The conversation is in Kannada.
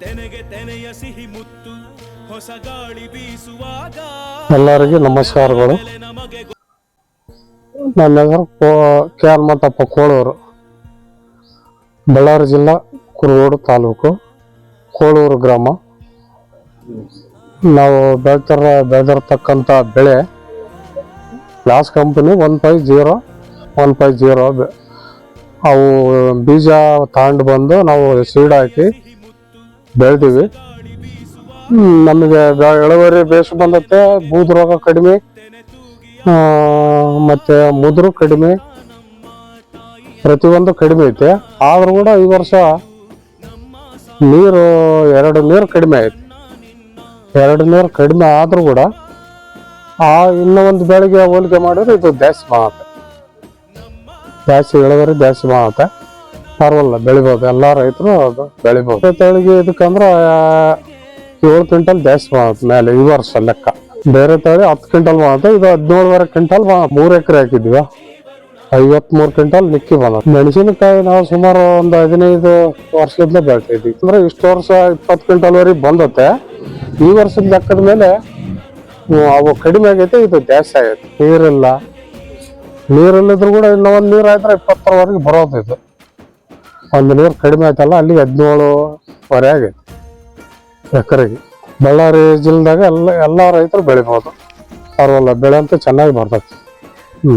ತೆನೆಗೆ ತೆನೆಯ ಸಿಹಿ ಮುತ್ತು ಹೊಸ ಗಾಳಿ ಬೀಸುವಾಗ ಎಲ್ಲರಿಗೂ ನಮಸ್ಕಾರಗಳು. ನಮ್ಮ ನನ್ನ ಹೆಸರು ಕೋ ಕೆ ಹನುಮಂತಪ್ಪ ಕೋಳೂರು ಬಳ್ಳಾರಿ ಜಿಲ್ಲಾ ಕುರುಗೋಡು ತಾಲೂಕು ಕೋಳೂರು ಗ್ರಾಮ. ನಾವು ಬೆಳ್ತಾರ ಬೆಳೆದಿರ್ತಕ್ಕಂಥ ಬೆಳೆ loss company one five zero one five zero ಅವು ಬೀಜ ತಗೊಂಡು ಬಂದು ನಾವು ಸೀಡ್ ಹಾಕಿ ಬೆಳೆದೀವಿ ನಮಗೆ ಇಳುವರಿ ಬೇಸ್ ಬಂದತ್ತೆ ಬೂದು ರೋಗ ಕಡಿಮೆ ಮತ್ತೆ ಮುದ್ರು ಕಡಿಮೆ, ಪ್ರತಿಯೊಂದು ಕಡಿಮೆ ಐತೆ. ಆದ್ರೂ ಕೂಡ ಈ ವರ್ಷ ನೀರು ಎರಡು ನೀರು ಕಡಿಮೆ ಐತೆ ಎರಡು ನೀರು ಕಡಿಮೆ ಆದ್ರೂ ಕೂಡ ಆ ಇನ್ನೂ ಒಂದು ಬೆಳಗ್ಗೆ ಹೋಲಿಕೆ ಮಾಡಿದ್ರೆ ಇದು ಜಾಸ್ತಿ ಮಾಡುತ್ತೆ ಜಾಸ್ತಿ ಇಳುವರಿ ಜಾಸ್ತಿ ಮಾಡುತ್ತೆ ಪರವಾಗಿಲ್ಲ ಬೆಳಿಬೋದು. ಎಲ್ಲ ರೈತರು ಅದು ಬೆಳಿಬೋದು. ತಳಿಗೆ ಇದಕ್ಕಂದ್ರೆ ಏಳು ಕ್ವಿಂಟಲ್ ಜಾಸ್ತಿ ಮಾಡುತ್ತೆ ಮೇಲೆ ಈ ವರ್ಷ ಲೆಕ್ಕ. ಬೇರೆ ತಳಿ ಹತ್ತು ಕ್ವಿಂಟಲ್ ಮಾಡುತ್ತೆ ಇದು ಹದಿನೇಳುವರೆ ಕ್ವಿಂಟಲ್ ಮೂರು ಎಕರೆ ಹಾಕಿದ್ವಿ. ಐವತ್ಮೂರು ಕ್ವಿಂಟಲ್ ನಿಕ್ಕಿ ಬಂದ ಮೆಣಸಿನಕಾಯಿ ನಾವು ಸುಮಾರು ಒಂದು ಹದಿನೈದು ವರ್ಷದಿಂದ ಬೆಳ್ತಿದ್ವಿ ಅಂದ್ರೆ ಇಷ್ಟು ವರ್ಷ ಇಪ್ಪತ್ತು ಕ್ವಿಂಟಲ್ವರೆಗೆ ಬಂದತ್ತೆ. ಈ ವರ್ಷದ ಲೆಕ್ಕದ ಮೇಲೆ ಅವು ಕಡಿಮೆ ಆಗೈತೆ, ಇದು ಜಾಸ್ತಿ ಆಗೈತೆ. ನೀರಿಲ್ಲ. ನೀರಿಲ್ಲದ್ರು ಕೂಡ ಇನ್ನೊಂದು ನೀರು ಆಯ್ತಾರೆ ಇಪ್ಪತ್ತರವರೆಗೆ ಬರೋದು ಇದು. ಒಂದು ನೀರು ಕಡಿಮೆ ಆಯ್ತಲ್ಲ, ಅಲ್ಲಿ ಹದಿನೇಳುವರೆ ಆಗೈತೆ ಎಕರೆಗೆ. ಬಳ್ಳಾರಿ ಜಿಲ್ಲೆದಾಗ ಎಲ್ಲ ಎಲ್ಲ ರೈತರು ಬೆಳಿಬೋದು. ಪರವಾಗಿಲ್ಲ, ಬೆಳೆ ಅಂತೂ ಚೆನ್ನಾಗಿ ಬರ್ತೈತೆ ಹ್ಞೂ